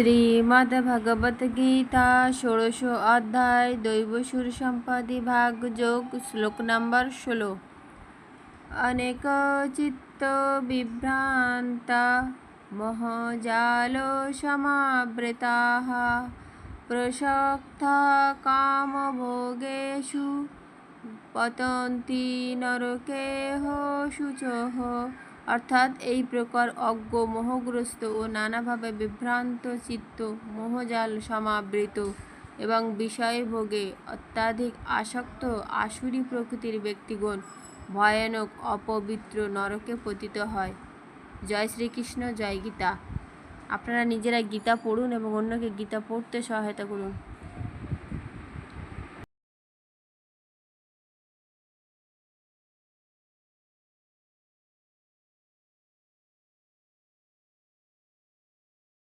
শ্রীমদ্ভগবদ্গীতা ষোড়শ অধ্যায় দৈবসুর সম্পদি ভাগ যোগ শ্লোক নাম্বার ষোলো অনেক চিত্ত বিভ্রান্তা মহজাল সমাবৃতা প্রসক্তা কামভোগেষু পতন্তি নরকেহ শুচহ অর্থাৎ এই প্রকার অজ্ঞ, মোহগ্রস্ত ও নানাভাবে বিভ্রান্ত চিত্ত মোহজাল সমাবৃত এবং বিষয়ভোগে অত্যাধিক আসক্ত আসুরি প্রকৃতির ব্যক্তিগণ ভয়ানক, অপবিত্র নরকে পতিত হয়। জয় শ্রীকৃষ্ণ, জয় গীতা। আপনারা নিজেরা গীতা পড়ুন এবং অন্যকে গীতা পড়তে সহায়তা করুন।